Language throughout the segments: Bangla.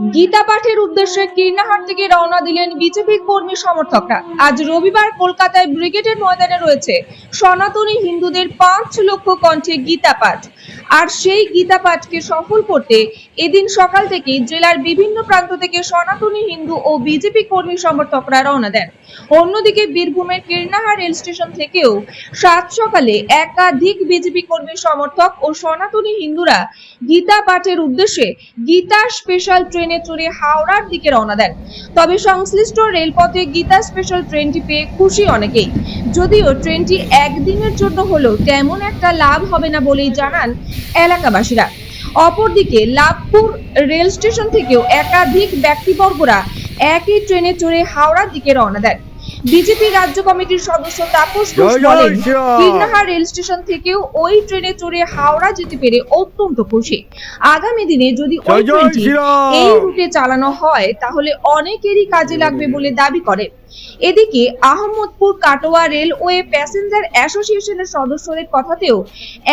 গীতা পাঠের উদ্দেশ্যে কীর্ণাহাট থেকে রওনা দিলেন বিজেপি কর্মী সমর্থকরা। আজ রবিবার কলকাতায় ব্রিগেডের ময়দানে রয়েছে সনাতনী হিন্দুদের পাঁচ লক্ষ কণ্ঠে গীতা পাঠ। আর সেই গীতা পাঠকে সফল করতে এদিন সকাল থেকে জেলার বিভিন্ন প্রান্ত থেকে সনাতনী হিন্দু ও বিজেপি কর্মী সমর্থকরা রওনা দেন। অন্যদিকে বীরভূমের কীর্ণাহার রেল স্টেশন থেকেও সাত সকালে একাধিক বিজেপি কর্মী সমর্থক ও সনাতনী হিন্দুরা গীতা পাঠের উদ্দেশ্যে গীতা স্পেশাল ট্রেনে চড়ে হাওড়ার দিকে রওনা দেন। তবে সংশ্লিষ্ট রেলপথে গীতা স্পেশাল ট্রেনটি পেয়ে খুশি অনেকেই। যদিও ট্রেনটি একদিনের জন্য হলেও তেমন একটা লাভ হবে না বলেই জানান এলাকাবাসীরা। অপরদিকে লাভপুর রেল স্টেশন থেকেও একাধিক ব্যক্তিবর্গরা একই ট্রেনে চড়ে হাওড়ার দিকে রওনা দেন। বিজেপি রাজ্য কমিটির সদস্য তাপস ঘোষ বলেন শ্রীরাম। রেল স্টেশন থেকেও ওই ট্রেনে চড়ে হাওড়া যেতে পেরে অত্যন্ত খুশি। আগামী দিনে যদি ওই ট্রেনটি এই রুটে চালানো হয় তাহলে অনেকেরই কাজে লাগবে বলে দাবি করে। এদিকে আহমদপুর কাটোয়া রেলওয়ে প্যাসেঞ্জার অ্যাসোসিয়েশনের সদস্যদের কথাতেও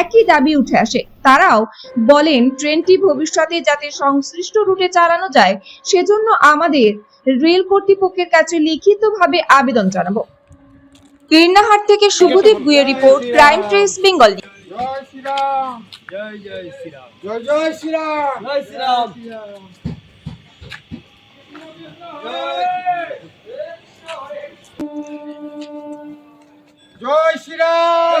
একই দাবি উঠে আসে। তারাও বলেন ট্রেনটি ভবিষ্যতে যাতে সংশ্লিষ্ট রুটে চালানো যায় সেজন্য আমাদের রেল কর্তৃপক্ষের কাছে লিখিতভাবে আবেদন জানাব। কীর্ণাহাট থেকে শুভদীপ গুয়ের রিপোর্ট ক্রাইম ট্রেস বেঙ্গল। জয় শ্রীরাম। জয় জয় শ্রীরাম। জয় জয় শ্রীরাম। জয় শ্রীরাম। জয় শ্রীরাম।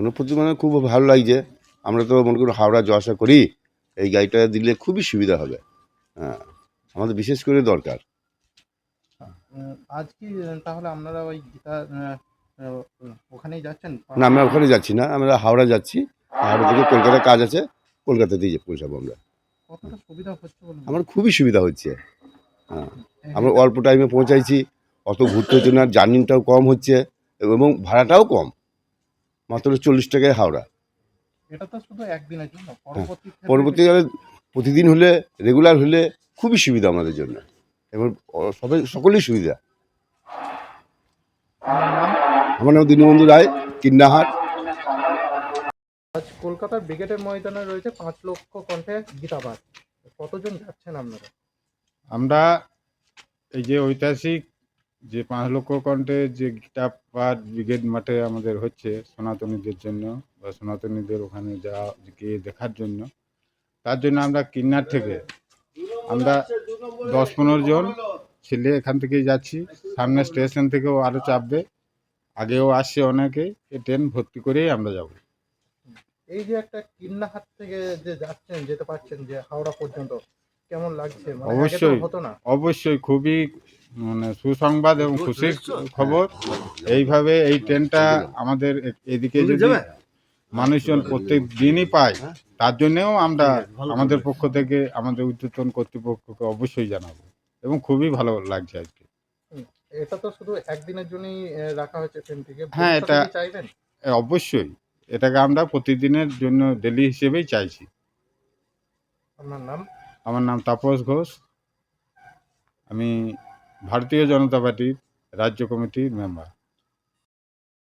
অনুভূতি মানে খুব ভালো লাগছে আমরা তো মনে করি হাওড়া যাওয়া আসা করি এই গাড়িটা দিলে খুবই সুবিধা হবে। হ্যাঁ আমাদের বিশেষ করে দরকার। আজ কি তাহলে আপনারা ওই গীতা ওখানেই যাচ্ছেন? না আমরা ওখানে যাচ্ছি না আমরা হাওড়া যাচ্ছি। হাওড়া থেকে কলকাতায় কাজ আছে কলকাতাতেই পৌঁছাবো আমরা। আমার খুবই সুবিধা হচ্ছে। হ্যাঁ আমরা অল্প টাইমে পৌঁছাইছি অত ঘুরতে হচ্ছে না জার্নিটাও কম হচ্ছে এবং ভাড়াটাও কম। মাত্র চল্লিশ টাকায় হাওড়া। এটা তো শুধু একদিনের জন্য পরবর্তীকালে প্রতিদিন হলে রেগুলার হলে খুবই সুবিধা আমাদের জন্য। এবং অ- সবাই সকলেই সুবিধা। আমার নাম দীনবন্ধু রায় কিন্নাহাট। আজ কলকাতার ব্রিগেডের ময়দানে রয়েছে পাঁচ লক্ষ কণ্ঠে গীতাবাদ কতজন যাচ্ছেন আপনারা? আমরা এই যে ঐতিহাসিক যে পাঁচ লক্ষ কণ্ঠে যে গীতা পাঠ ব্রিগেড মাঠে আমাদের হচ্ছে সনাতনীদের জন্য বা সনাতনীদের ওখানে যা গিয়ে দেখার জন্য তার জন্য আমরা কিন্নার থেকে আমরা দশ পনেরো জন ছেলে এখান থেকেই যাচ্ছি। সামনে স্টেশন থেকেও আরও চাপবে আগেও আসছে অনেকে এই ট্রেন ভর্তি করেই আমরা যাব। এই যে একটা কিন্নাহাট থেকে যে যাচ্ছেন যেতে পারছেন যে হাওড়া পর্যন্ত কেমন লাগছে? মানে অবশ্যই। হতো না। অবশ্যই খুবই মানে সুসংবাদ এবং খুশির খবর। এইভাবে এই ট্রেনটা আমাদের এদিকে যদি মানুষজন প্রত্যেক দিনই পায় তার জন্যেও আমরা আমাদের পক্ষ থেকে আমাদের উদ্যোতন কর্তৃপক্ষকে অবশ্যই জানাব এবং খুবই ভালো লাগছে আজকে। এটা তো শুধু একদিনের জন্যই রাখা হয়েছে ট্রেনটিকে। হ্যাঁ, এটা- চাইবেন? অবশ্যই। এটাকে আমরা প্রতিদিনের জন্য ডেলি হিসেবেই চাইছি। আপনার নাম? আমার নাম তাপস ঘোষ। আমি ভারতীয় জনতা পার্টির রাজ্য কমিটির মেম্বার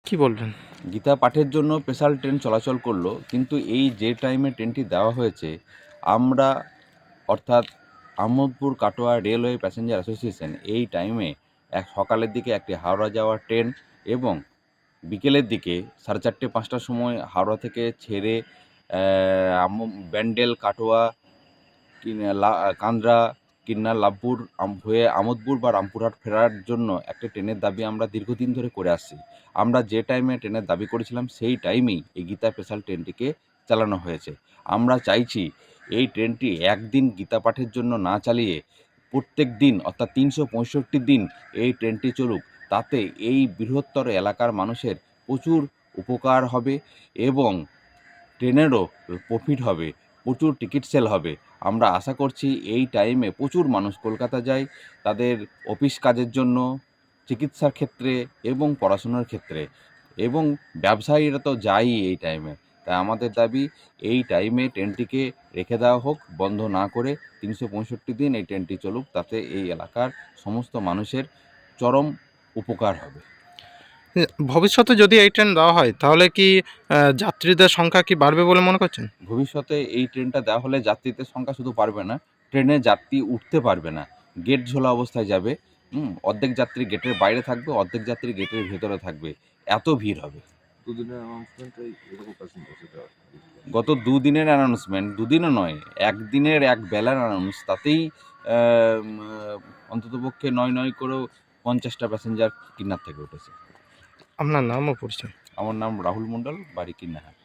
কি বলবেন গীতা পাঠের জন্য স্পেশাল ট্রেন চলাচল করল কিন্তু এই যে টাইমে ট্রেনটি দেওয়া হয়েছে আমরা অর্থাৎ Ahmedpur Katwa railway passenger association এই টাইমে এক সকালের দিকে একটি হাওড়া যাওয়ার ট্রেন এবং বিকেলের দিকে সাড়ে চারটে পাঁচটার সময় হাওড়া থেকে ছেড়ে ব্যান্ডেল কাটোয়া কান্দ্রা কিন্নার লাভপুর হয়ে আমোদপুর বা রামপুরহাট ফেরার জন্য একটা ট্রেনের দাবি আমরা দীর্ঘদিন ধরে করে আসছি। আমরা যে টাইমে ট্রেনের দাবি করেছিলাম, সেই টাইমেই এই গীতা স্পেশাল ট্রেনটিকে চালানো হয়েছে। আমরা চাইছি এই ট্রেনটি একদিন গীতা পাঠের জন্য না চালিয়ে প্রত্যেক দিন, অর্থাৎ তিনশো পঁয়ষট্টি দিন এই ট্রেনটি চলুক। তাতে এই বৃহত্তর এলাকার মানুষের প্রচুর উপকার হবে এবং ট্রেনেরও প্রফিট হবে, প্রচুর টিকিট সেল হবে। আমরা আশা করছি এই টাইমে প্রচুর মানুষ কলকাতা যায় তাদের অফিস কাজের জন্য, চিকিৎসার ক্ষেত্রে এবং পড়াশোনার ক্ষেত্রে। এবং ব্যবসায়ীরা তো যায়ই এই টাইমে তাই আমাদের দাবি এই টাইমে ট্রেনটিকে রেখে দেওয়া হোক, বন্ধ না করে তিনশো পঁয়ষট্টি দিন এই ট্রেনটি চলুক, তাতে এই এলাকার সমস্ত মানুষের চরম উপকার হবে। ভবিষ্যতে যদি এই ট্রেন দেওয়া হয় তাহলে কি যাত্রীদের সংখ্যা কি বাড়বে বলে মনে করছেন? ভবিষ্যতে এই ট্রেনটা দেওয়া হলে যাত্রীদের সংখ্যা শুধু পারবে না ট্রেনে যাত্রী উঠতে পারবে না। গেট ঝোলা অবস্থায় যাবে হুম অর্ধেক যাত্রী গেটের বাইরে থাকবে অর্ধেক যাত্রী গেটের ভেতরে থাকবে। এত ভিড় হবে। গত দুদিনের অ্যানাউন্সমেন্ট দুদিনও নয় একদিনের এক বেলার অ্যানাউন্স তাতেই অন্ততপক্ষে নয় নয় করেও পঞ্চাশটা প্যাসেঞ্জার কিন্নার থেকে উঠেছে। আপনার নাম ও পরিচয়। আমার নাম রাহুল মণ্ডল বাড়ি কিন্নাহার।